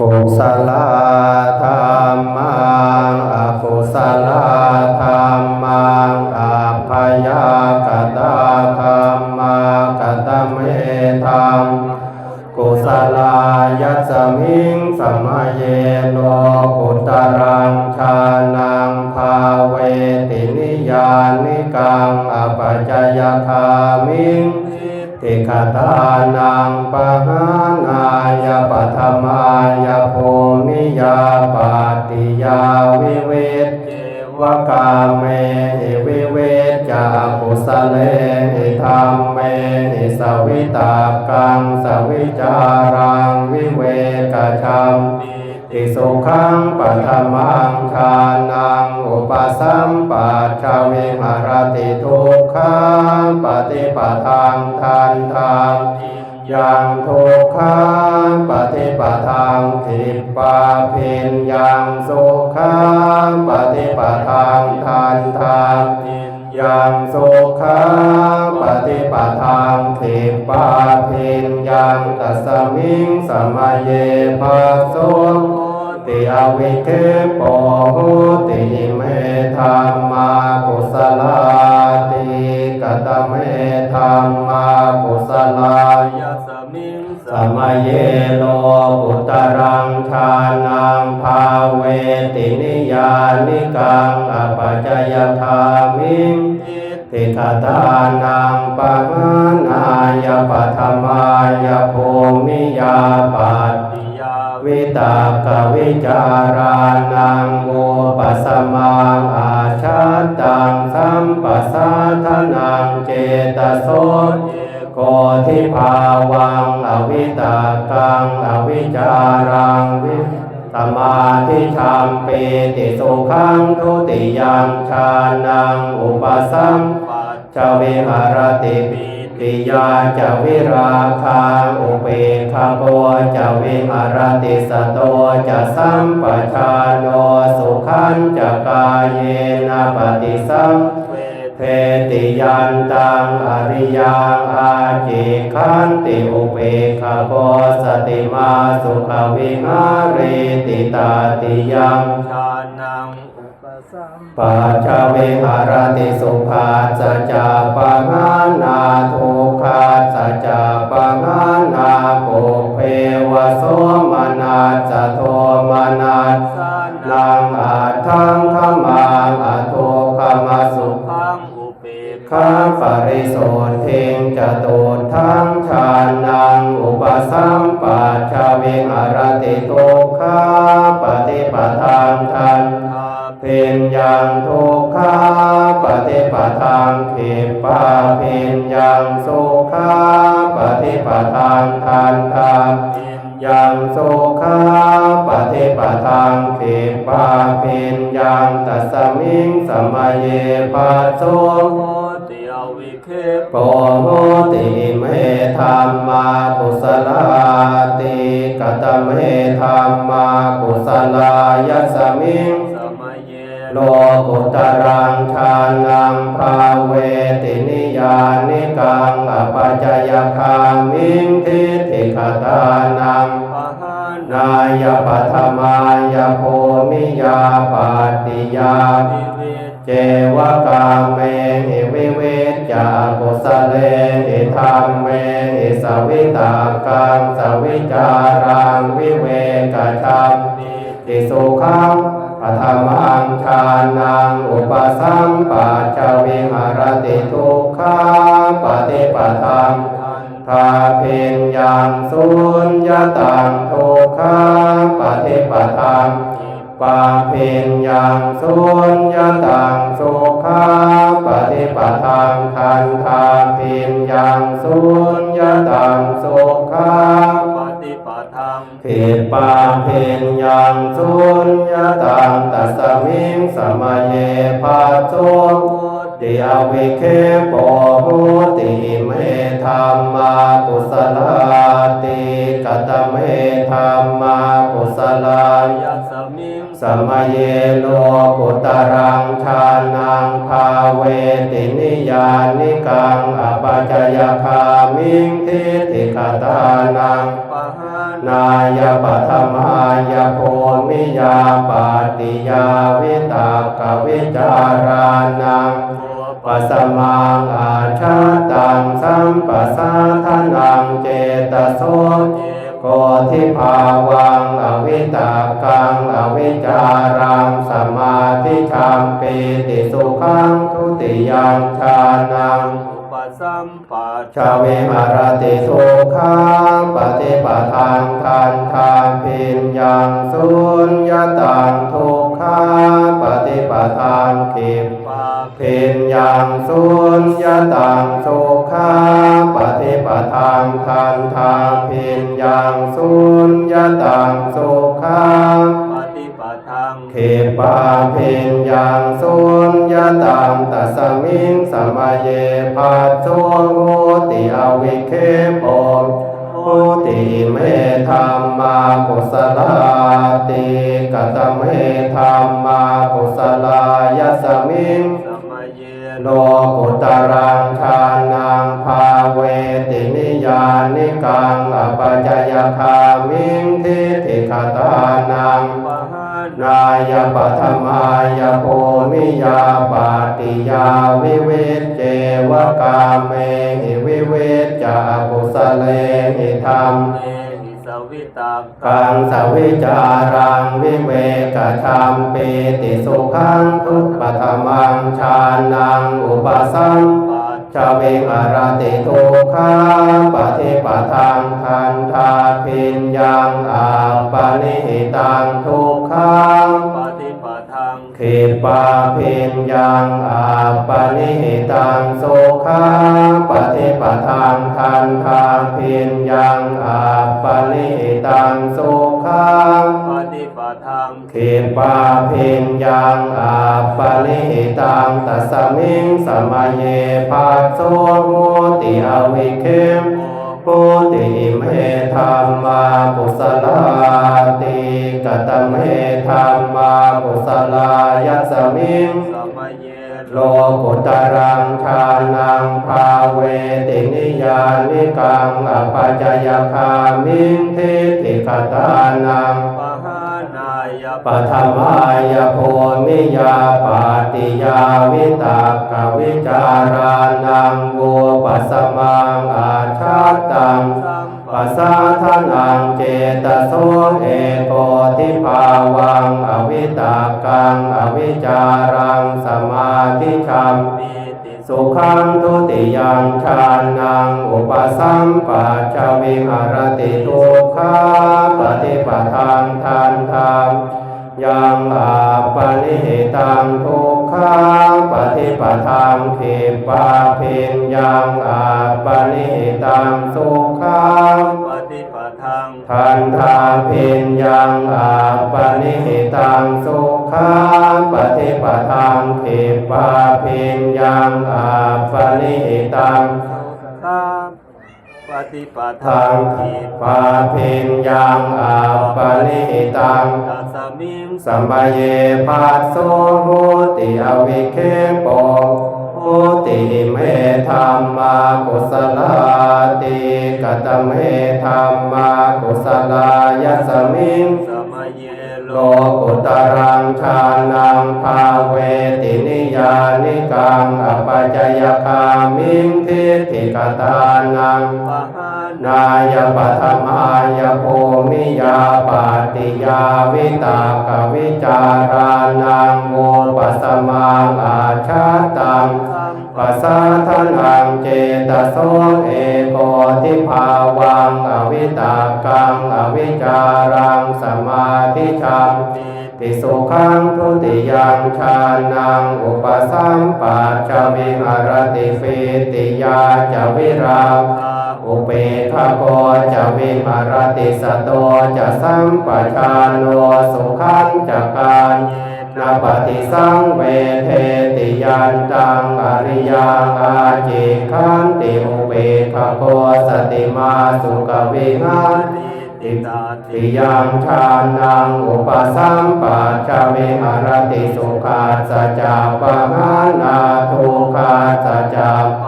กุศลธรรมังอกุศลธรรมังอัพยากตาธรรมากตเมธรรมกุศลายัสมิงสมัยเยโลกุตรังชานังภาเวตินิยานิกังอปัจจยคามิง ติคตานังปะหานา สุขังปฏิปทางทันทางยังสุขังปฏิปทางเทปาพินยังตัสมิงสมัยเยปัสโสติอวิเคปโหติเมธรรมากุศลาติกตเมธรรมากุศลายัส สมัยเยโลกุตรังชานังภาเวตินิยานิกังอปัจจยธามิงติคตานังปะหานายปัทมายภูมิยาปัตติยาวิตากวิจารานังโมปัสมังอาชาตังสัมปัสสะทานังเจตโส โกทิภาวังอวิตากังอวิจารังวิสมาธิชามปีติสุขังทุติยังชานังอุปสัมปัจชาวิหารติปิติยาจวิราคาอุเปกขาโกจวิหารติสโตจะสัมปชานโนสุขันจะกายเยนปฏิสัม เวเพติยันตังอริยังอาจิขันติอุเปกขาโกสติมาสุขวิหาริติตาติยังชานังอุปสัมปัจจเวหารติสุขาสัจจะปังานาทุกขาสัจจะปังานาปุเพวะโสมนัสสะโทมนัสสานันังงอาทังขมังอทุกขมาสุขังอุเปก ขาปริโสเทงจตุทังชานังอุปสัมปัชชเวหารติทุกขาปฏิปทางทันทาเพนยังทุกขาปฏิปทางเขปาเพนยังสุขาปฏิปทางทันทางเพ็ญยังสุขาปฏิปทางเขปาเพนยังตัสมิงสมัยเยปัสโส โปโปโหติเมธรรมากุศลาติกตเมธรรมากุศลายัสมิงสมัยเยโลกุตรังชานังภาเวตินิยานิกังอปัจจยคามิงทิฏฐิคตานังนายปัทมายโภมิยาปาติยาเจวกาเมหิ จากุสเลหิธรรมเมหิสวิตากังสวิจารังวิเวกชัมติติสุขังปัทมังชานังอุปสัมปัชชวิหารติทุกขาปฏิปทังทันทาเพนยังสุญญตังทุกขาปฏิปทัง ปาเพนยังสุญญตังสุขาปฏิปทังทันทาเพนยังสุญญตังสุขาปฏิปทังเพปาเพนยังสุญญตังตัสมิงสมัยเยปัสโสโหติอวิเคปโหติเมธรรมากุศลาติกตเมธรรมากุศลายัส สมัยเยโลกุตรังชานังภาเวตินิยานิกังอปัจจยคามิงทิฏฐิกตานังปะหานายปัทมายโพมิยาปาติยาวิตากวิจารานังปัสมังอาชาตังสัมปัสสาทนังเจตโส โกทิภาวังอวิตากังอวิจารังสมาธิชัมปีติสุขังทุติยังชานังสัมปัชาเวหารติสุขังปฏิปทังทันทางพินยังสุญญตังทุกขังปฏิปทังขิป ปาพินยังสุญญตังสุขังปฏิปทังทันทางพินยังสุญญตังสุขังปฏิปทังเขปาพิญญังสุญญตังตัสมิงสมัยเยปัสโสโหติอวิเคปมโหติเมธรรมากุสลาติกตเมธรรมากุสลายัสมิง โลกุตรังชานังภาเวตินิยานิกังอปัจจยคามิงทิฏฐิคตานังปะหานายปัทมายโพมิยาปาติยาวิเวทเจวกาเมหิวิเวทจากุสเลหิธรรมเม กังสวิจารังวิเวกชัมปีติสุขังทุตปธรรมังชานังอุปสัมปัชชาวิหารติทุกขาปฏิปทังทันทาพิญยังอาปนิหิตังทุกขัง ทิปาพิญญังอาปนิหิตังโสุขาปฏิปทังทันทาพิญญังอาปนิหิตังโสุขาปฏิปทังขิปาพิญญังอาปนิหิตังตัสมิงสมัยเยปัสโสโหติอวิเคม พติเมธรรมากุสลาติกตเมธรรมากุสลายัสมิงโลกุตรังชานังภาเวตินิยานิกังอปัจจยคามิงทิฏฐิกตานัง ปัทมายโพมิยาปาติยาวิตากวิจารานังโวปัสมังอาชาตังปัสสาทนังเจตโสเอโกทิภาวังอวิตากังอวิจารังสมาธิชัมสุขังทุติยังชานังอุปสัมปัชวิหารติทุกขาปฏิปทังทันธรรม ยังอาปนิหิตังทุกขาปฏิปทังเขิปาเพนยังอาปนิหิตังสุขังปฏิปทังทันทาเพนยังอาปนิหิตังสุขาปฏิปทังเขิปาเพนยังอาปนิหิตังสุขาปฏิปทังงขีขิปาเพนยังอาปนิหิตัง มิงสัมปเยปัสโสโหติอวิเคปโหติเมธรรมากุสลาติกตเมธรรมากุสลายัสสมิงสมัยเยโลโลกุตรังชานังภาเวตินิยานิกังอปัจจยคามิงทิฏฐิกตานังปะหา นายปัทมายโพมิยาปาติยาวิตากวิจารานังโมปัสมังอาชาตังปัสสาทนังเจตโสเอโกทิภาวังอวิตากังอวิจารังสมาธิชัมติสุขังทุติยังชานังอุปสัมปัชชวิหารติฟิติยาจวิรา อุเปขโกจะวิหารติสโตจะสัมปชาโนสุขันจักการนาปฏิสังเวเทติยันตังอริยังอาจิขันติอุเปขโกสติมาสุขวิหาริติตาติยังชานังอุปสัมปัชชวิหารติสุขาสัจจปหานาทุขาสัจจปะหานา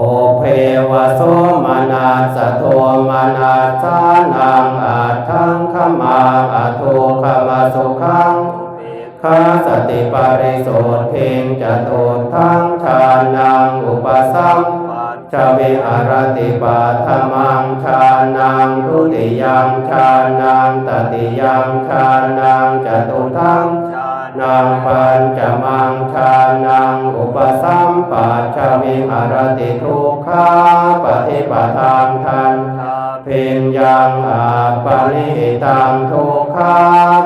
โปปุเพวะโสมนัสะโทมนัสานังอัตถังขมาอัตโทขมาสุขังข้าสติปาริโสทเพงจะตุทั้งชานังอุปสัมชาวิหารติปาธมังชานังทุติยังชานังตติยังชานังจตุทั้ง นางปัญจมังชานังอุปสัมปัชชาวิหารติทุกขาปฏิปทานทันเพิญญังอาปาริตังทุกขา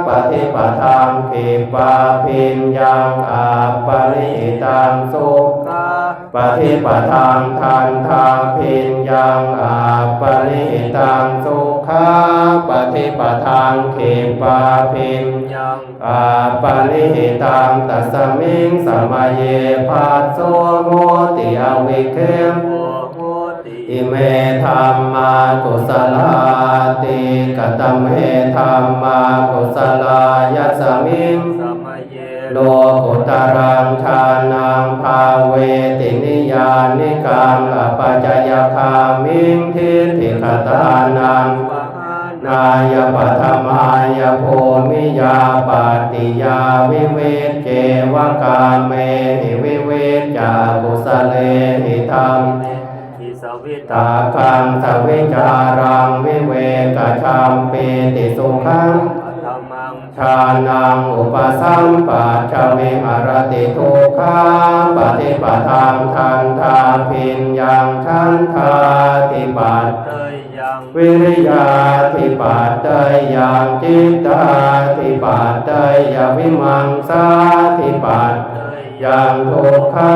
ปฏิปทานขิปาเพิญญังอาปาริตังสุขาปฏิปทานทันทาพิญญังอาปาริตังสุขาปฏิปทานขิปาเพิญยัง อาปาริตังตัสสมิงสมัยเยภัสโสโหติอวิเคมอิเมธรรมากุศลาติกตเมธรรมากุศลายัสมิงสมัยเยโลกุตรังชานังภาเวตินิยานิกังอปัจจยคามิงทิฏฐิคตานังา นายปัทมายโพมิยาปาติยาวิเวกเจวกาเมหิวิเวกจากุสเลหิธรรมทิสวิตาตาคังสวิจารังวิเวกชัมปีติสุขังธรรมังชานังอุปสัมปัชชวิหารติทุกขาปฏิปทานทันทาพินยังชันทาติปัตเตยยัง วิริยาธิปัตตยยังจิตตาธิปัตตยยวิมังสาธิปัตยังทุกขา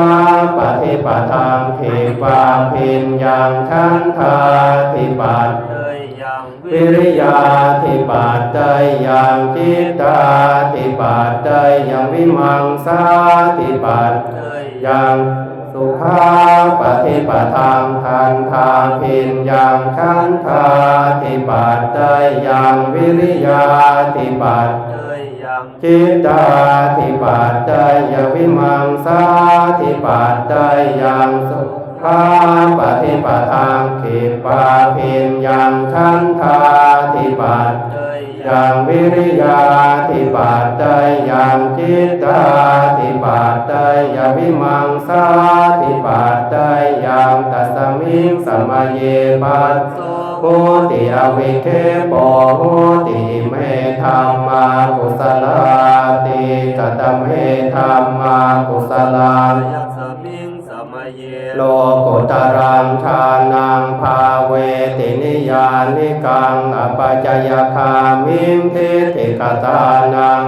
ปฏิปทานขีปาพินยังชันทาธิปัตวิริยาธิปัตตยยังจิตตาธิปัตตยยังวิมังสาธิปัตยยั งสุขาปฏิปทานทันทาพินยังขันธาธิปัตตยังวิริยาธิปัตจิตตาธิปัตเตยวิมังสาธิปัตเตยังสุขาปฏิปทานขิปาพินยังขันธาธิปัตเต ยยัยังวิริยาธิปัตตยยังจิตตาธิปัตตยยวิมังสาธิปัตตยยังตัสมิงสมัยเยปัสโหติอวิเคปโหติเมธรรมากุศลาติกตเมธรรมากุศลาโลกุตรังชานังภาเวตินิยานิกังอปัจจยคามิงทิฏฐิกตานัง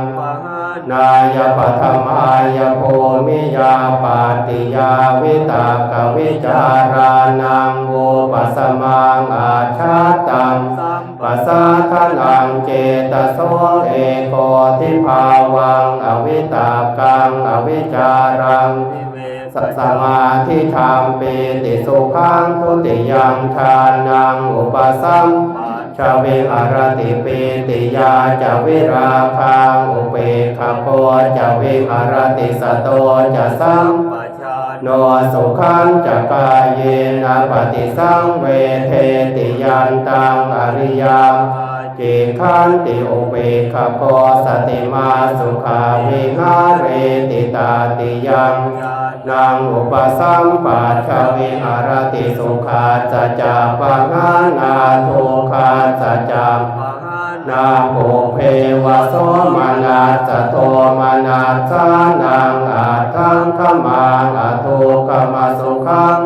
นายปัทมายโพมิยาปาติยาวิตากวิจารานังโวปัสมังอาชาตังปัสสะทานังเจตโสเอโกทิภาวังอวิตากังอวิจารัง สัสมาธิธรรมปีติสุขังทุติยังชานังอุปสัมปัจชาวิหารติเปติยาจาวิราคังอุเปขโปจาวิหารติสตโตจะสัมปชาโนสุขังจักกายเยนะปฏิสังเวเทติยันตังอริยังจิขันติอุเบกขโกสติมาสุขาวิหาเรติตาติยัง นางอุปสัมปัชวิหารติสุขาสัจจาปังานาทุขาสัจจาปหานาภูเพวะโสมานาสโทมานาสานังอาทังขมังอาทุกขมาสุขัง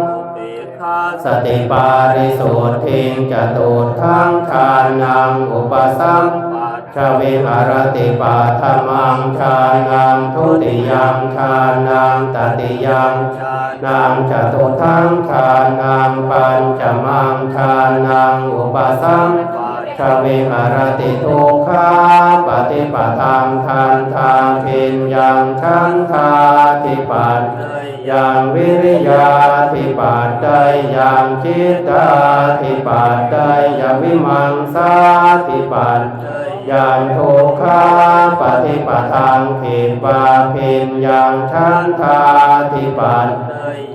สติปาริสุทธิงจตุทังทานังอุปสัมป ชาวิหารติปาธมังชานังทุติยังชานังตติยังชาณนางจตุทังชานังปัญจมังชานังอุปสัม ปัจชาวิหารติทุกขาปฏิปทานทานทางพินยังชันทาธิปัตเตยยังวิริยาธิปัตได้ยังจิตตาธิปัตได้ยังวิมังสาธิปัตเตยยังทุกขาปฏิปทานขิปาพินยังชันทาธิปัตเตยยัง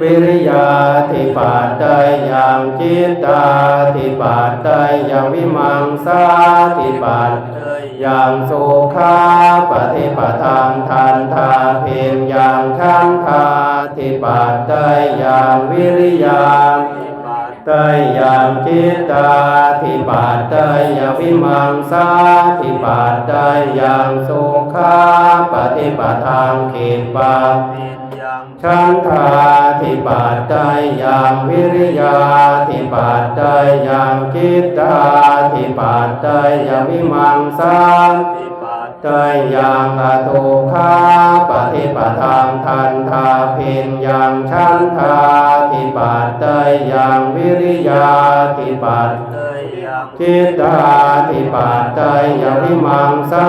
วิริยาธิปาตายังจิตตาธิปาตายังวิมังสาธิปาตเตยยังสุขาปฏิปทางทันทาเพียงยังขันธาธิปาตายังวิริยาทิปาเตยยังจิตตาธิปาตายังวิมังสาธิปาตายังสุขาปฏิปทางเขตปาปินยัง ฉันทาธิปาตายังวิริยาธิปาตายังจิตตาธิปาตายังวิมังสาทิปาเตยยังอตุขาปฏิปทางทันทาพินยังชันทาธิปาเตยยังวิริยาธิปาเต จิตาธิปาเตยยังวิมังสา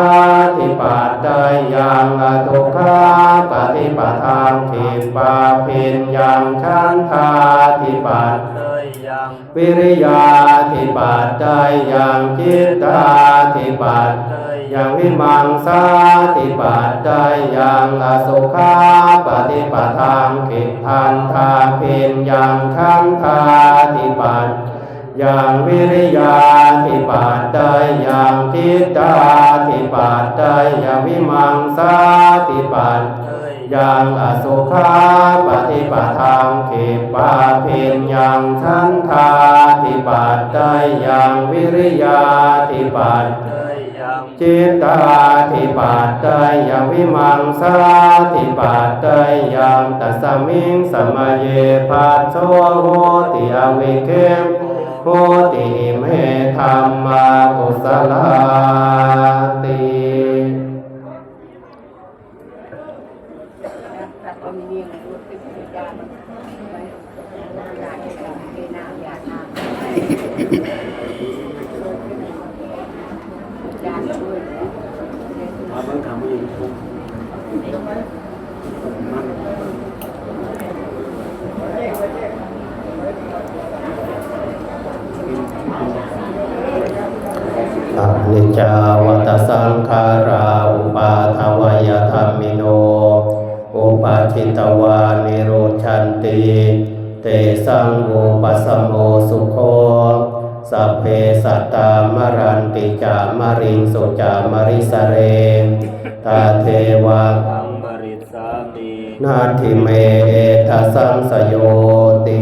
ธิปาเตยยังอตุขาปฏิปทางทิปาพินยังชันทาธิปาเตยยังวิริยาธิปาเตยยังจิตาธิปาเตยังวิมังสาติปาตายังอสุขาปฏิปทางกิทันทาพินยังขันธาติปา ตยังวิริยาติปาตายังจิตตาติปาตายังวิมังสาติปาตเตยยังอสุขาปฏิปทางกิจปาพินยังขันธาติปาตายังวิริยาติปาตเตยยังจิตตาธิปาตายังวิมังสาธิปาตายังตัสสมิงสมะเยปัสโสโหติอวิเคม โหติเมธรรมากุสลาติแต่ก็มีเมียรู้ติดติดยาไม่อยากจะทำให้น้ำอยากทำยาช่วย มาเบิ่งทำผู้หญิงทุกมัน อนิจจาวัตสังขาราอุปาทวยธรรมิโน อุปาทิต วานิโรชันติเตสังอุปสมโมสุโคสัพเพสัตตามรันติจามริงสุจามริสเรตาเทวะอังบริสามีนาทิเมเอทสังสโยติ